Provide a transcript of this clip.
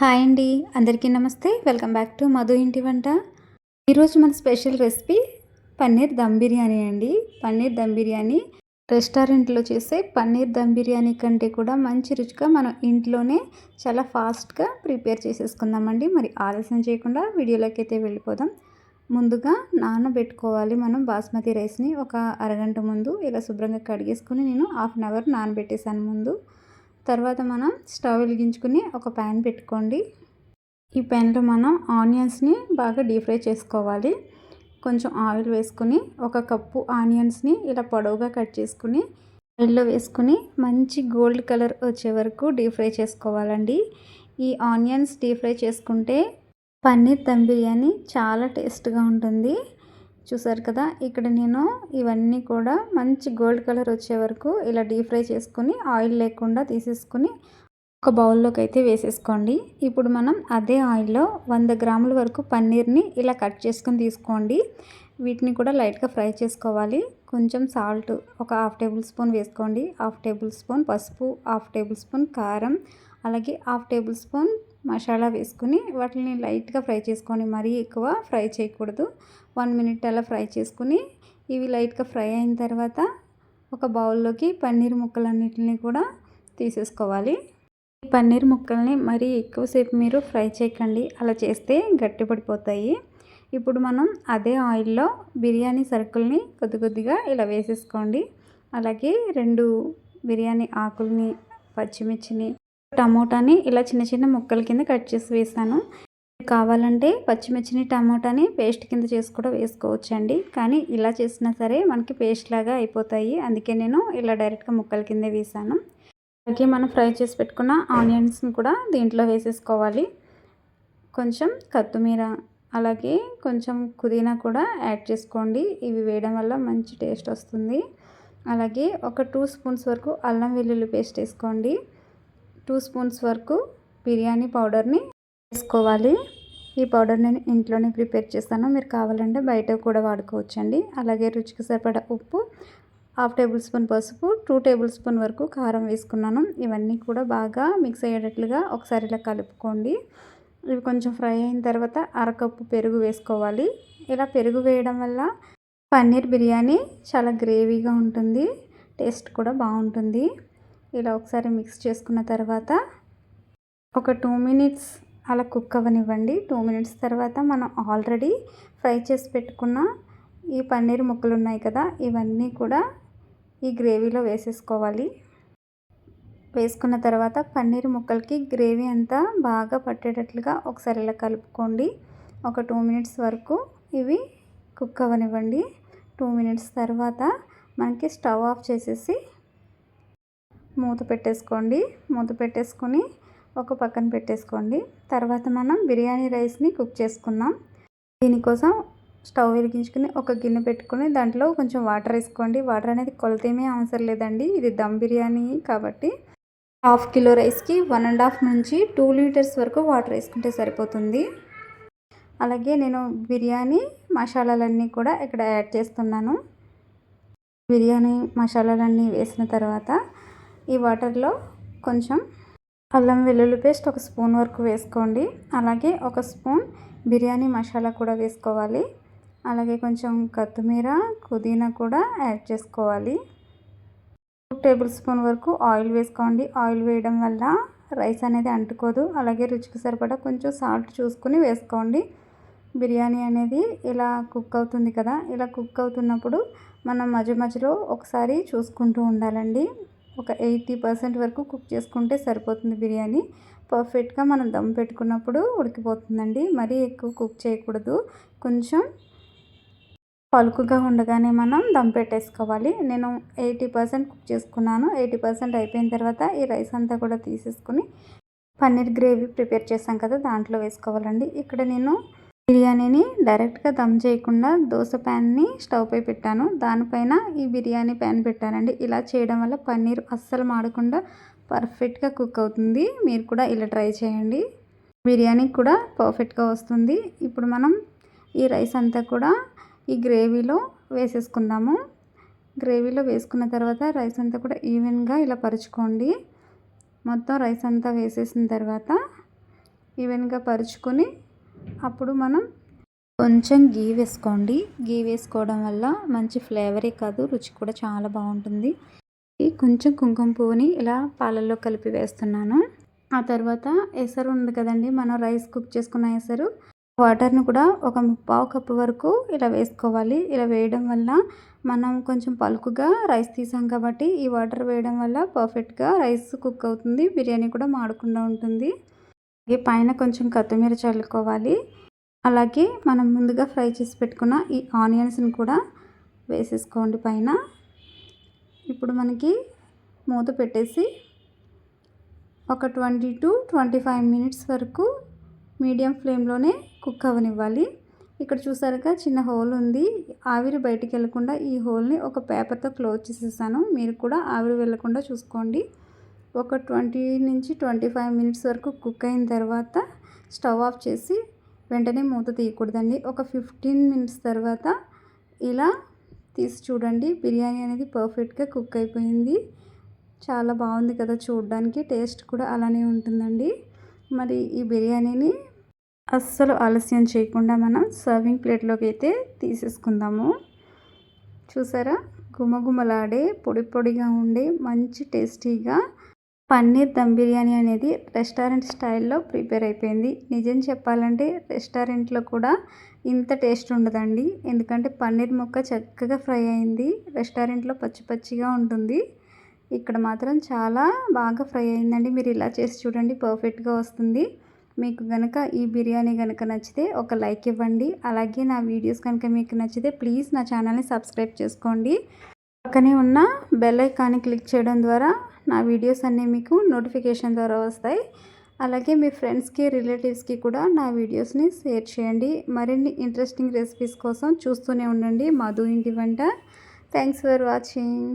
Hi అండి. అందరికీ నమస్తే. వెల్కమ్ బ్యాక్ టు మధు ఇంటి వంట. ఈరోజు మన స్పెషల్ రెసిపీ పన్నీర్ దమ్ బిర్యానీ అండి. పన్నీర్ దమ్ బిర్యానీ రెస్టారెంట్లో చేసే పన్నీర్ దమ్ బిర్యానీ కంటే కూడా మంచి రుచిగా మనం ఇంట్లోనే చాలా ఫాస్ట్గా ప్రిపేర్ చేసేసుకుందామండి. మరి ఆలస్యం చేయకుండా వీడియోలోకి అయితే వెళ్ళిపోదాం. ముందుగా నానబెట్టుకోవాలి మనం బాస్మతి రైస్ని. ఒక అరగంట ముందు ఇలా శుభ్రంగా కడిగేసుకుని నేను హాఫ్ అన్ అవర్ నానబెట్టేశాను ముందు. తర్వాత మనం స్టవ్ వెలిగించుకుని ఒక ప్యాన్ పెట్టుకోండి. ఈ ప్యాన్లో మనం ఆనియన్స్ని బాగా డీప్ ఫ్రై చేసుకోవాలి. కొంచెం ఆయిల్ వేసుకుని ఒక కప్పు ఆనియన్స్ని ఇలా పొడవుగా కట్ చేసుకుని ఆయిల్లో వేసుకుని మంచి గోల్డ్ కలర్ వచ్చే వరకు డీప్ ఫ్రై చేసుకోవాలండి. ఈ ఆనియన్స్ డీప్ ఫ్రై చేసుకుంటే పన్నీర్ దమ్ బిర్యానీ చాలా టేస్ట్గా ఉంటుంది. చూసారు కదా ఇక్కడ నేను ఇవన్నీ కూడా మంచి గోల్డ్ కలర్ వచ్చే వరకు ఇలా డీప్ ఫ్రై చేసుకుని ఆయిల్ లేకుండా తీసేసుకుని ఒక బౌల్లోకి అయితే వేసేసుకోండి. ఇప్పుడు మనం అదే ఆయిల్లో వంద గ్రాముల వరకు పన్నీర్ని ఇలా కట్ చేసుకుని తీసుకోండి. వీటిని కూడా లైట్గా ఫ్రై చేసుకోవాలి. కొంచెం సాల్ట్ ఒక హాఫ్ టేబుల్ స్పూన్ వేసుకోండి. హాఫ్ టేబుల్ స్పూన్ పసుపు హాఫ్ టేబుల్ స్పూన్ కారం అలాగే హాఫ్ టేబుల్ స్పూన్ మసాలా వేసుకుని వాటిని లైట్గా ఫ్రై చేసుకొని మరీ ఎక్కువ ఫ్రై చేయకూడదు. వన్ మినిట్ అలా ఫ్రై చేసుకుని ఇవి లైట్గా ఫ్రై అయిన తర్వాత ఒక బౌల్లోకి పన్నీర్ ముక్కలన్నిటిని కూడా తీసేసుకోవాలి. ఈ పన్నీర్ ముక్కల్ని మరీ ఎక్కువసేపు మీరు ఫ్రై చేయకండి. అలా చేస్తే గట్టిపడిపోతాయి ఇప్పుడు మనం అదే ఆయిల్లో బిర్యానీ సరుకుల్ని కొద్ది కొద్దిగా ఇలా వేసేసుకోండి. అలాగే రెండు బిర్యానీ ఆకుల్ని పచ్చిమిర్చిని టమోటాని ఇలా చిన్న చిన్న ముక్కల కింద కట్ చేసి వేసాను. కావాలంటే పచ్చిమిర్చిని టమోటాని పేస్ట్ కింద చేసి కూడా వేసుకోవచ్చండి. కానీ ఇలా చేసినా సరే మనకి పేస్ట్ లాగా అయిపోతాయి. అందుకే నేను ఇలా డైరెక్ట్గా ముక్కల కింద వేసాను. అలాగే మనం ఫ్రై చేసి పెట్టుకున్న ఆనియన్స్ని కూడా దీంట్లో వేసేసుకోవాలి. కొంచెం కొత్తిమీర అలాగే కొంచెం పుదీనా కూడా యాడ్ చేసుకోండి. ఇవి వేయడం వల్ల మంచి టేస్ట్ వస్తుంది. అలాగే ఒక టూ స్పూన్స్ వరకు అల్లం వెల్లుల్లి పేస్ట్ వేసుకోండి. టూ స్పూన్స్ వరకు బిర్యానీ పౌడర్ని వేసుకోవాలి. ఈ పౌడర్ నేను ఇంట్లోనే ప్రిపేర్ చేస్తాను. మీరు కావాలంటే బయట కూడా వాడుకోవచ్చండి. అలాగే రుచికి సరిపడా ఉప్పు హాఫ్ టేబుల్ స్పూన్ పసుపు టూ టేబుల్ స్పూన్ వరకు కారం వేసుకున్నాను. ఇవన్నీ కూడా బాగా మిక్స్ అయ్యేటట్లుగా ఒకసారి ఇలా కలుపుకోండి. ఇవి కొంచెం ఫ్రై అయిన తర్వాత అరకప్పు పెరుగు వేసుకోవాలి. ఇలా పెరుగు వేయడం వల్ల పన్నీర్ బిర్యానీ చాలా గ్రేవీగా ఉంటుంది. టేస్ట్ కూడా బాగుంటుంది. ఇలా ఒకసారి మిక్స్ చేసుకున్న తర్వాత ఒక టూ మినిట్స్ అలా కుక్ అవ్వనివ్వండి. టూ మినిట్స్ తర్వాత మనం ఆల్రెడీ ఫ్రై చేసి పెట్టుకున్న ఈ పన్నీర్ ముక్కలు ఉన్నాయి కదా ఇవన్నీ కూడా ఈ గ్రేవీలో వేసేసుకోవాలి. వేసుకున్న తర్వాత పన్నీర్ ముక్కలకి గ్రేవీ అంతా బాగా పట్టేటట్లుగా ఒకసారి ఇలా కలుపుకోండి. ఒక టూ మినిట్స్ వరకు ఇవి కుక్ అవ్వనివ్వండి. టూ మినిట్స్ తర్వాత మనకి స్టవ్ ఆఫ్ చేసేసి మూత పెట్టేసుకోండి. మూత పెట్టేసుకొని ఒక పక్కన పెట్టేసుకోండి. తర్వాత మనం బిర్యానీ రైస్ని కుక్ చేసుకుందాం. దీనికోసం స్టవ్ వెలిగించుకుని ఒక గిన్నె పెట్టుకుని దాంట్లో కొంచెం వాటర్ వేసుకోండి. వాటర్ అనేది కొలతేమీ అవసరం లేదండి. ఇది దమ్ బిర్యానీ కాబట్టి హాఫ్ కిలో రైస్కి వన్ అండ్ హాఫ్ నుంచి టూ లీటర్స్ వరకు వాటర్ వేసుకుంటే సరిపోతుంది. అలాగే నేను బిర్యానీ మసాలాలన్నీ కూడా ఇక్కడ యాడ్ చేస్తున్నాను. బిర్యానీ మసాలాలన్నీ వేసిన తర్వాత ఈ వాటర్లో కొంచెం అల్లం వెల్లుల్లి పేస్ట్ ఒక స్పూన్ వరకు వేసుకోండి. అలాగే ఒక స్పూన్ బిర్యానీ మసాలా కూడా వేసుకోవాలి. అలాగే కొంచెం కొత్తిమీర పుదీనా కూడా యాడ్ చేసుకోవాలి. టేబుల్ స్పూన్ వరకు ఆయిల్ వేసుకోండి. ఆయిల్ వేయడం వల్ల రైస్ అనేది అంటుకోదు. అలాగే రుచికి సరిపడా కొంచెం సాల్ట్ చూసుకుని వేసుకోండి. బిర్యానీ అనేది ఇలా కుక్ అవుతుంది కదా ఇలా కుక్ అవుతున్నప్పుడు మనం మధ్య మధ్యలో ఒకసారి చూసుకుంటూ ఉండాలండి. ఒక ఎయిటీ పర్సెంట్ వరకు కుక్ చేసుకుంటే సరిపోతుంది బిర్యానీ. పర్ఫెక్ట్గా మనం దమ్ పెట్టుకున్నప్పుడు ఉడికిపోతుందండి. మరీ ఎక్కువ కుక్ చేయకూడదు. కొంచెం పలుకుగా ఉండగానే మనం దమ్ పెట్టేసుకోవాలి. నేను ఎయిటీ పర్సెంట్ కుక్ చేసుకున్నాను. ఎయిటీ పర్సెంట్ అయిపోయిన తర్వాత ఈ రైస్ అంతా కూడా తీసేసుకుని పన్నీర్ గ్రేవీ ప్రిపేర్ చేశాం కదా దాంట్లో వేసుకోవాలండి. ఇక్కడ నేను బిర్యానీని డైరెక్ట్గా దమ్ చేయకుండా దోశ ప్యాన్ని స్టవ్ పై పెట్టాను. దానిపైన ఈ బిర్యానీ ప్యాన్ పెట్టానండి. ఇలా చేయడం వల్ల పన్నీర్ అస్సలు మాడకుండా పర్ఫెక్ట్గా కుక్ అవుతుంది. మీరు కూడా ఇలా ట్రై చేయండి. బిర్యానీ కూడా పర్ఫెక్ట్గా వస్తుంది. ఇప్పుడు మనం ఈ రైస్ అంతా కూడా ఈ గ్రేవీలో వేసేసుకుందాము. గ్రేవీలో వేసుకున్న తర్వాత రైస్ అంతా కూడా ఈవెన్గా ఇలా పరుచుకోండి. మొత్తం రైస్ అంతా వేసేసిన తర్వాత ఈవెన్గా పరుచుకొని అప్పుడు మనం కొంచెం గీ వేసుకోండి. గీ వేసుకోవడం వల్ల మంచి ఫ్లేవరే కాదు రుచి కూడా చాలా బాగుంటుంది. కొంచెం కుంకుమ పువ్వుని ఇలా పాలల్లో కలిపి వేస్తున్నాను. ఆ తర్వాత ఎసరు ఉంది కదండి మనం రైస్ కుక్ చేసుకున్న ఎసరు. వాటర్ని కూడా ఒక ముప్పావు కప్పు వరకు ఇలా వేసుకోవాలి. ఇలా వేయడం వల్ల మనం కొంచెం పలుకుగా రైస్ తీసాం కాబట్టి ఈ వాటర్ వేయడం వల్ల పర్ఫెక్ట్గా రైస్ కుక్ అవుతుంది. బిర్యానీ కూడా మాడకుండా ఉంటుంది. అలాగే పైన కొంచెం కొత్తిమీర చల్లుకోవాలి. అలాగే మనం ముందుగా ఫ్రై చేసి పెట్టుకున్న ఈ ఆనియన్స్ని కూడా వేసేసుకోండి పైన. ఇప్పుడు మనకి మూత పెట్టేసి ఒక twenty to twenty five minutes వరకు మీడియం ఫ్లేమ్లోనే కుక్ అవ్వనివ్వాలి. ఇక్కడ చూసారుగా చిన్న హోల్ ఉంది. ఆవిరి బయటికి వెళ్ళకుండా ఈ హోల్ని ఒక పేపర్తో క్లోజ్ చేసేసాను. మీరు కూడా ఆవిరి వెళ్ళకుండా చూసుకోండి. ఒక ట్వంటీ నుంచి ట్వంటీ ఫైవ్ మినిట్స్ వరకు కుక్ అయిన తర్వాత స్టవ్ ఆఫ్ చేసి వెంటనే మూత తీయకూడదండి. ఒక ఫిఫ్టీన్ మినిట్స్ తర్వాత ఇలా తీసి చూడండి. బిర్యానీ అనేది పర్ఫెక్ట్గా కుక్ అయిపోయింది. చాలా బాగుంది కదా చూడడానికి. టేస్ట్ కూడా అలానే ఉంటుందండి. మరి ఈ బిర్యానీని అస్సలు ఆలస్యం చేయకుండా మనం సర్వింగ్ ప్లేట్లోకి అయితే తీసేసుకుందాము. చూసారా? గుమగుమలాడే పొడి పొడిగా ఉండే మంచి టేస్టీగా పన్నీర్ దమ్ బిర్యానీ అనేది రెస్టారెంట్ స్టైల్లో ప్రిపేర్ అయిపోయింది. నిజం చెప్పాలంటే రెస్టారెంట్లో కూడా ఇంత టేస్ట్ ఉండదండి. ఎందుకంటే పన్నీర్ ముక్క చక్కగా ఫ్రై అయింది. రెస్టారెంట్లో పచ్చి పచ్చిగా ఉంటుంది. ఇక్కడ మాత్రం చాలా బాగా ఫ్రై అయిందండి. మీరు ఇలా చేసి చూడండి పర్ఫెక్ట్గా వస్తుంది. మీకు కనుక ఈ బిర్యానీ కనుక నచ్చితే ఒక లైక్ ఇవ్వండి. అలాగే నా వీడియోస్ కనుక మీకు నచ్చితే ప్లీజ్ నా ఛానల్ని సబ్స్క్రైబ్ చేసుకోండి. పక్కనే ఉన్న బెల్ ఐకాన్ని క్లిక్ చేయడం ద్వారా నా వీడియోస్ అన్నీ మీకు నోటిఫికేషన్ ద్వారా వస్తాయి. అలాగే మీ ఫ్రెండ్స్కి రిలేటివ్స్కి కూడా నా వీడియోస్ని షేర్ చేయండి. మరిన్ని ఇంట్రెస్టింగ్ రెసిపీస్ కోసం చూస్తూనే ఉండండి. మధు ఇంటి వంట. Thanks for watching